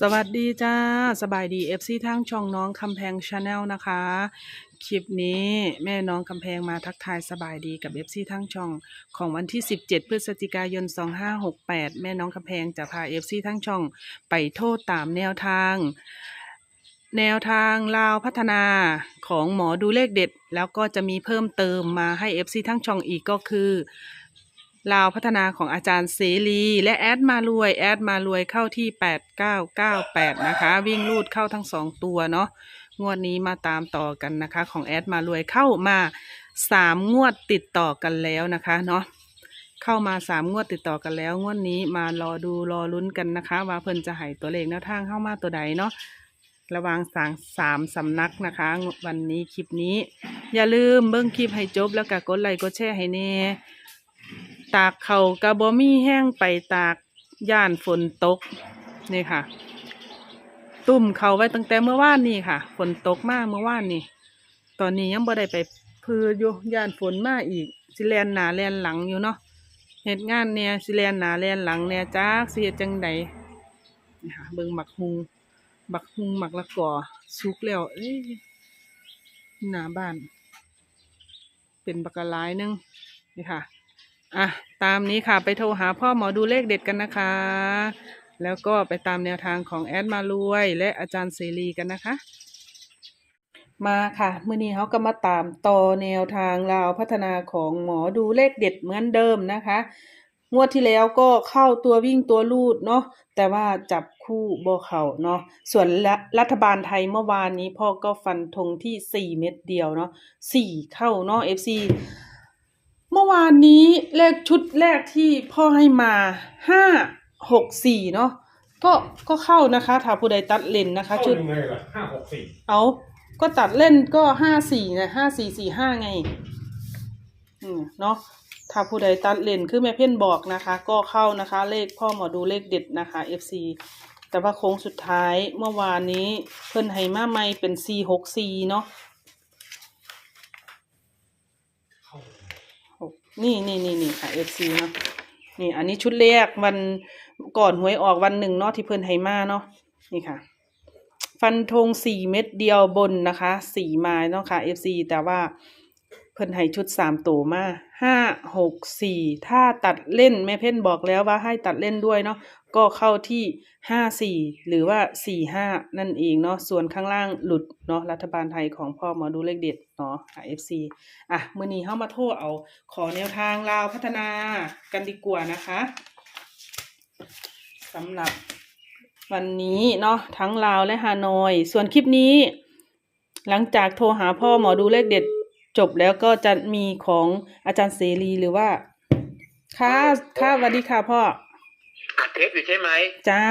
สวัสดีจ้า สบายดี FC ทั้งช่องน้องคำแพงชาแนลนะคะ คลิปนี้แม่น้องคำแพงมาทักทายสบายดีกับ FC ทั้งช่องของวันที่ 17 พฤศจิกายน 2568 แม่น้องคำแพงจะพา FC ทั้งช่องไปโทษตามแนวทาง แนวทางลาวพัฒนาของหมอดูเลขเด็ด แล้วก็จะมีเพิ่มเติมมาให้ FC ทั้งช่องอีกก็คือ ลาวพัฒนาของอาจารย์เสรีและแอดมารวยแอดมารวยเข้าที่ 8998 นะคะ วิ่งลูดเข้าทั้งสองตัวเนาะงวดนี้มาตามต่อกันนะคะ ของแอดมารวยเข้ามาสามงวดติดต่อกันแล้วนะคะเนาะเข้ามาสามงวดติดต่อกันแล้ว งวดนี้มารอดูรอลุ้นกันนะคะ ว่าเพิ่นจะให้ตัวเลขแนวทางเข้ามาตัวใดเนาะระวังสางสามสำนักนะคะ วันนี้คลิปนี้ อย่าลืมเบิ้งคลิปให้จบแล้วก็กดไลค์กดแชร์ให้แน่ ตากเขากระบอมี่แห้งไปตากย่านฝนตกนี่ค่ะ ตุ่มเขาไว้ตั้งแต่เมื่อวานนี่ค่ะ ฝนตกมากเมื่อวานนี่ ตอนนี้ยังบ่ได้ไปพืออยู่ย่านฝนมากอีกสิแลนหนาแลนหลังอยู่เนาะเหตุงานเนี่ยสิแลนหนาแลนหลังเนี่ยจ้าเฮ็ดจังใดนี่ค่ะเบิ่งบักฮุงบักฮุงหมักละก่อสุกแล้วเอ้ยหน้าบ้าน เป็นบักกะลายนึงนี่ค่ะ อะตามนี้ค่ะไปโทรหาพ่อหมอดูเลขเด็ดกันนะคะ แล้วก็ไปตามแนวทางของแอดมารวย และอาจารย์เสรีกันนะคะ มาค่ะมื่อนี้เขาก็มาตามต่อแนวทางราวพัฒนาของหมอดูเลขเด็ดเหมือนเดิมนะคะงวดที่แล้วก็เข้าตัววิ่งตัวลูดเนาะแต่ว่าจับคู่บ่เข่าเนาะส่วนรัรัฐบาลไทยเมื่อวานนี้พ่อก็ฟันธงที่สี่เม็ดเดียวเนาะสี่เข้าเนาะ FC เมื่อวานนี้เลขชุดแรกที่พ่อให้มาห้าหกสี่เนาะก็ก็เข้านะคะถ้าผู้ใดตัดเลนนะคะเข้าชุดยังไงล่ะห้าหกสี่เอาก็ตัดเล่นก็ห้าสี่นะห้าสี่สี่ห้าไง อืมเนาะถ้าผู้ใดตัดเล่นคือแม่เพ่นบอกนะคะ ก็เข้านะคะ เลขพ่อหมอดูเลขเด็ดนะคะ FC แต่ว่าโค้งสุดท้ายเมื่อวานนี้เพิ่นให้มาใหม่เป็นสี่หกสี่เนาะ เข้า หกนี่นี่นี่นี่ค่ะ FC เนาะนี่อันนี้ชุดแรกวันก่อนหวยออกวันหนึ่งเนาะที่เพิ่นไฮมาเนาะนี่ค่ะ ฟันธงสี่เม็ดเดียวบนนะคะสี่ไม้เนาะค่ะ FC แต่ว่าเพิ่นไฮชุดสามตัวมา ห้าหกสี่ถ้าตัดเล่นแม่เพ่นบอกแล้วว่าให้ตัดเล่นด้วยเนาะก็เข้าที่ห้าสี่หรือว่าสี่ห้านั่นเองเนาะส่วนข้างล่างหลุดเนาะรัฐบาลไทยของพ่อหมอดูเลขเด็ดเนาะค่ะ FC อะมื้อนี้เข้ามาโทษเอา ขอแนวทางลาวพัฒนากันดีกว่านะคะสำหรับวันนี้เนาะทั้งลาวและฮานอย ส่วนคลิปนี้ หลังจากโทรหาพ่อหมอดูเลขเด็ด จบแล้วก็จะมีของอาจารย์เสรีหรือว่า ค่ะค่ะสวัสดีค่ะพ่ออัดเทปอยู่ใช่ไหมจ้า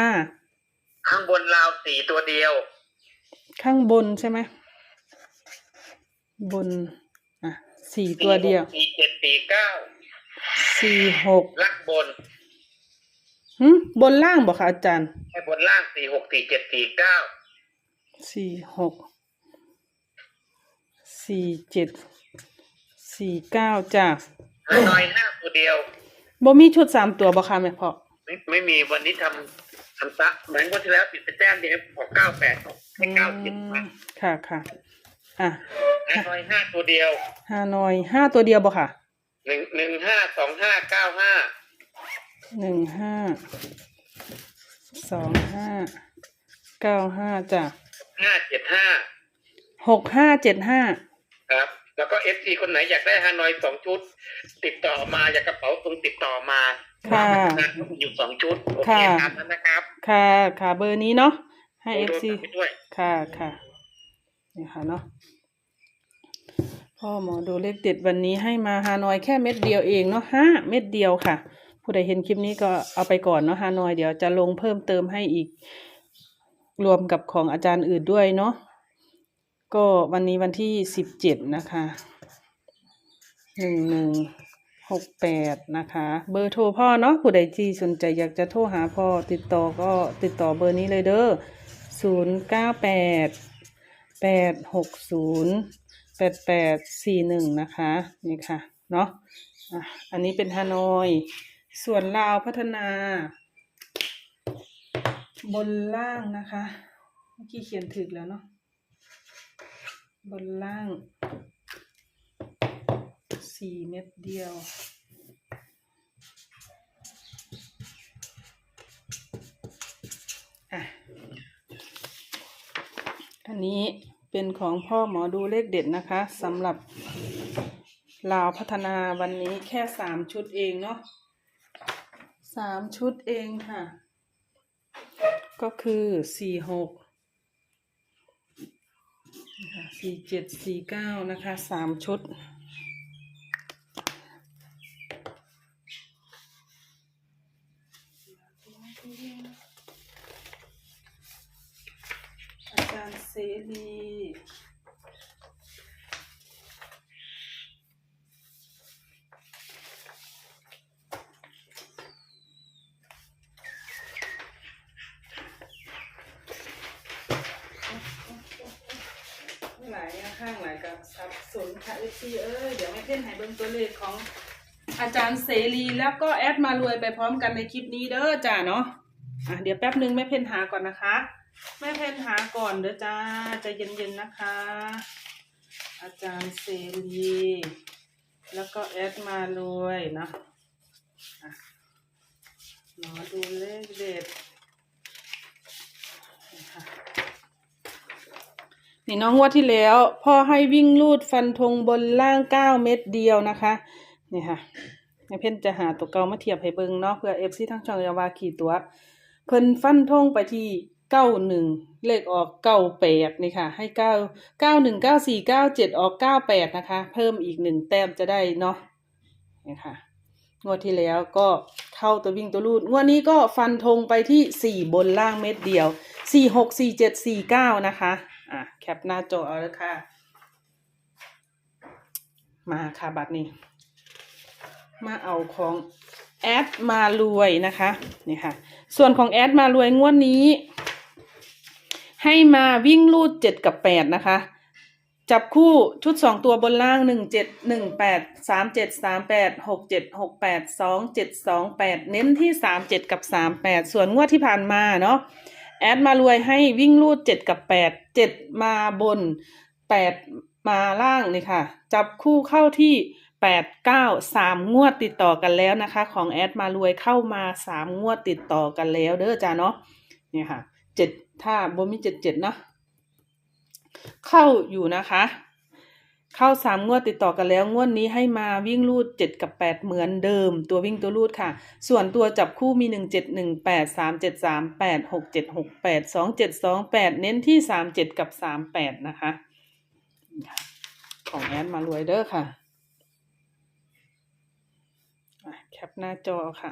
ข้างบนราวสี่ตัวเดียว ข้างบนใช่ไหม บน อะสี่ตัวเดียวสี่เจ็ดสี่เก้าสี่หกล่างบนหึบนล่างบอกค่ะอาจารย์แค่บนล่างสี่หกสี่เจ็ดสี่เก้าสี่หก สี่เจ็ดสี่เก้าจ้าฮานอยห้าตัวเดียวบ่มีชุดสามตัวบ่ค่ะแม่พ่อไม่ไม่มีวันนี้ทำทำซะเหมือนวันที่แล้วปิดไปแจ้งเดียวออกเก้าแปดให้เก้าเจ็ดมาค่ะค่ะอะฮานอยห้าตัวเดียวฮานอยห้าตัวเดียวบ่ค่ะหนึ่งหนึ่งห้าสองห้าเก้าห้าหนึ่งห้าสองห้าเก้าห้าจ้ะห้าเจ็ดห้าหกห้าเจ็ดห้า ครับ แล้วก็เอฟซีคนไหนอยากได้ฮานอยสองชุด ติดต่อมาอยากกระเป๋าตรงติดต่อมาค่ะอยู่สองชุดโอเคค่ะครับนะครับ ค่ะค่ะเบอร์นี้เนาะให้เอฟซีโทรศัพท์ไปด้วยค่ะค่ะนี่ค่ะเนาะพ่อหมอดูเลขเด็ดวันนี้ให้มาฮานอยแค่เม็ดเดียวเองเนาะห้าเม็ดเดียวค่ะ ผู้ใดเห็นคลิปนี้ก็เอาไปก่อนเนาะฮานอยเดี๋ยวจะลงเพิ่มเติมให้อีก รวมกับของอาจารย์อื่นด้วยเนาะ ก็วันนี้วันที่สิบเจ็ดนะคะหนึ่งหนึ่งหกแปดนะคะ เบอร์โทรพ่อเนาะผู้ใดที่สนใจอยากจะโทรหาพ่อติดต่อก็ติดต่อเบอร์นี้เลยเด้อศูนย์เก้าแปดแปดหกศูนย์แปดแปดสี่หนึ่งนะคะนี่ค่ะเนาะอะอันนี้เป็นฮานอย ส่วนลาวพัฒนา บนล่างนะคะ เมื่อกี้เขียนถึกแล้วเนาะ บนล่างสี่เม็ดเดียว อะ อันนี้เป็นของพ่อหมอดูเลขเด็ดนะคะสำหรับลาวพัฒนาวันนี้แค่สามชุดเองเนาะสามชุดเองค่ะ ก็คือสี่หก สี่เจ็ดสี่เก้านะคะสามชุด อาจารย์เสรีหลายข้างหลายกับสั บสนค่ะเอฟซีเอ้ยเดี๋ยวแม่เพ่นให้เบิ่งตัวเลขของอาจารย์เสรีแล้วก็แอดมารวยไปพร้อมกันในคลิปนี้เด้อจ้าเนาะอะเดี๋ยวแป๊บนึงแม่เพ่นหาก่อนนะคะแม่เพนหาก่อนเด้อจ้าใจะเย็นๆนะคะ อาจารย์เสรีแล้วก็แอดมารวยเนาะอะหมอดูเลขเด็ดนี่ค่ะ นี่น้องงว่าที่แล้ว พ่อให้วิ่งลูดฟันธงบนล่างเก้าเม็ดเดียวนะคะนี่ค่ะแม่เพ่นจะหาตัวเก่ามาเทียบให้เบิงเนาะเพื่อเอฟซีทั้งช่องยาวาขี่ตัว เพิ่นฟันธงไปที่เก้าหนึ่งเลขออกเก้าแปดนี่ค่ะ ให้เก้าเก้าหนึ่งเก้าสี่เก้าเจ็ดออกเก้าแปดนะคะ เพิ่มอีกหนึ่งแต้มจะได้เนาะนี่ค่ะงวดที่แล้วก็เข้าตัววิ่งตัวรูดงวดนี้ก็ฟันธงไปที่สี่บนล่างเม็ดเดียวสี่หกสี่เจ็ดสี่เก้านะคะ อะแคปหน้าจอเอาเลยค่ะ มาค่ะบัตรนี้ มาเอาของแอดมารวยนะคะนี่ค่ะ ส่วนของแอดมารวยงวดนี้ ให้มาวิ่งลูดเจ็ดกับแปดนะคะ จับคู่ชุดสองตัวบนล่างหนึ่งเจ็ดหนึ่งแปดสามเจ็ดสามแปดหกเจ็ดหกแปดสองเจ็ดสองแปดเน้นที่สามเจ็ดกับสามแปดส่วนงวดที่ผ่านมาเนาะ แอดมารวยให้วิ่งลูดเจ็ดกับแปดเจ็ดมาบนแปดมาล่างนี่ค่ะ จับคู่เข้าที่แปดเก้าสามงวดติดต่อกันแล้วนะคะ ของแอดมารวยเข้ามาสามงวดติดต่อกันแล้วเด้อจ้าเนาะเนี่ยค่ะเจ็ดถ้าบนมีเจ็ดเจ็ดเนาะเข้าอยู่นะคะ เข้าสามงวดติดต่อกันแล้ว งวดนี้ให้มาวิ่งรูดเจ็ดกับแปดเหมือนเดิม ตัววิ่งตัวรูดค่ะ ส่วนตัวจับคู่มีหนึ่งเจ็ดหนึ่งแปดสามเจ็ดสามแปดหกเจ็ดหกแปดสองเจ็ดสองแปดเน้นที่สามเจ็ดกับสามแปดนะคะ ของแอนมารวยเด้อค่ะอะแคปหน้าจอค่ะ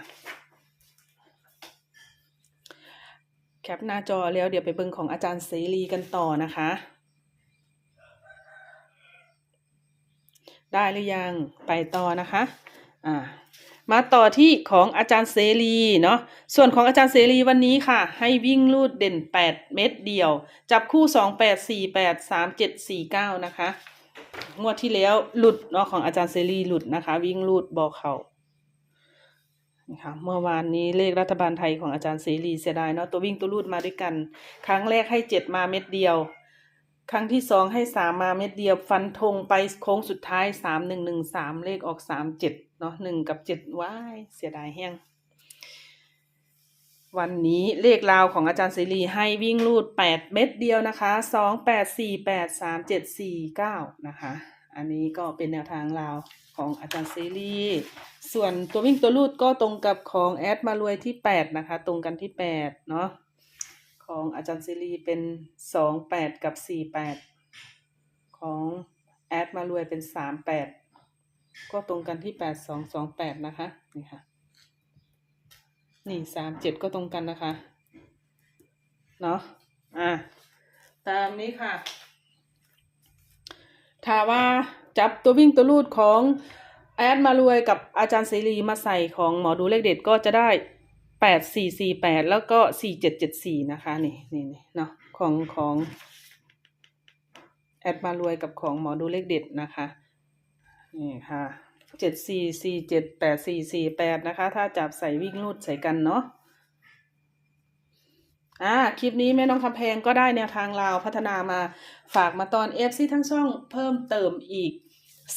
แคปหน้าจอแล้วเดี๋ยวไปเบิ่งของอาจารย์เสรีกันต่อนะคะ ได้หรือยังไปต่อนะคะอ่ามาต่อที่ของอาจารย์เสรีเนาะส่วนของอาจารย์เสรีวันนี้ค่ะ ให้วิ่งลูดเด่น 8 เม็ดเดียว จับคู่ 2 8 4 8 3 7 4 9 นะคะ งวดที่แล้วหลุดเนาะของอาจารย์เสรีหลุดนะคะ วิ่งลูดบอกเขานะคะเมื่อวานนี้เลขรัฐบาลไทยของอาจารย์เสรีเสียดายเนาะตัววิ่งตัวลูดมาด้วยกัน ครั้งแรกให้เจ็ดมาเม็ดเดียว ครั้งที่สองให้สามมาเม็ดเดียวฟันธงไปโค้งสุดท้ายสามหนึ่งหนึ่งสามเลขออกสามเจ็ดเนาะหนึ่งกับเจ็ดว้ายเสียดายแห้งวันนี้เลขราวของอาจารย์เสรีให้วิ่งลูดแปดเม็ดเดียวนะคะสองแปดสี่แปดสามเจ็ดสี่เก้านะคะ อันนี้ก็เป็นแนวทางราวของอาจารย์เสรีส่วนตัววิ่งตัวลูดก็ตรงกับของแอดมารวยที่แปดนะคะ ตรงกันที่แปดเนาะ ของอาจารย์เสรีเป็นสองแปดกับสี่แปดของแอดมารวยเป็นสามแปดก็ตรงกันที่แปดสองสองแปดนะคะนี่ค่ะนี่สามเจ็ดก็ตรงกันนะคะเนาะอะตามนี้ค่ะถ้าว่าจับตัววิ่งตัวลูดของแอดมารวยกับอาจารย์เสรีมาใส่ของหมอดูเลขเด็ดก็จะได้ แปดสี่สี่แปดแล้วก็สี่เจ็ดเจ็ดสี่นะคะนี่นี่นี่เนาะของของแอดมารวยกับของหมอดูเลขเด็ดนะคะนี่ค่ะเจ็ดสี่สี่เจ็ดแปดสี่สี่แปดนะคะ ถ้าจับใส่วิ่งลูดใส่กันเนาะอ่าคลิปนี้แม่น้องคำแพงก็ได้แนวทางลาวพัฒนามาฝากมาตอนเอฟซีทั้งช่องเพิ่มเติมอีก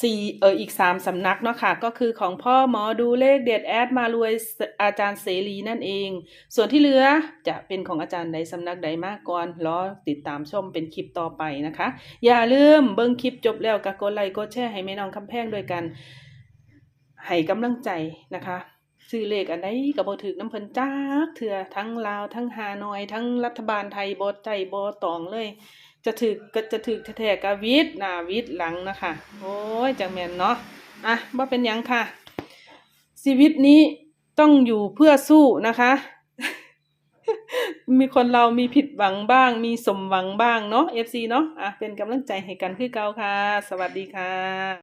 สี่เอออีกสามสำนักเนาะค่ะก็คือของพ่อหมอดูเลขเด็ดแอดมารวยอาจารย์เสรีนั่นเอง ส่วนที่เหลือจะเป็นของอาจารย์ใดสำนักใดมากก่อนรอติดตามชมเป็นคลิปต่อไปนะคะ อย่าลืมเบิ่งคลิปจบแล้วก็กดไลค์กดแชร์ให้แม่น้องคำแพงด้วยกันให้กำลังใจนะคะซื้อเลขอันใดก็บ่ถึกน้ำเพิ่นจักเถื่อทั้งลาวทั้งฮานอย ทั้งรัฐบาลไทยบ่ใจบ่ตองเลย จะถือก็จะถือแท้ๆกะวิทย์หน้าวิทย์หลังนะคะโอ้ยจังแมนเนาะอะบ่เป็นยังค่ะ ชีวิตนี้ต้องอยู่เพื่อสู้นะคะ มีคนเรามีผิดหวังบ้าง มีสมหวังบ้างเนาะเอฟซีเนาะอะเป็นกำลังใจให้กันคือเก่าค่ะ สวัสดีค่ะ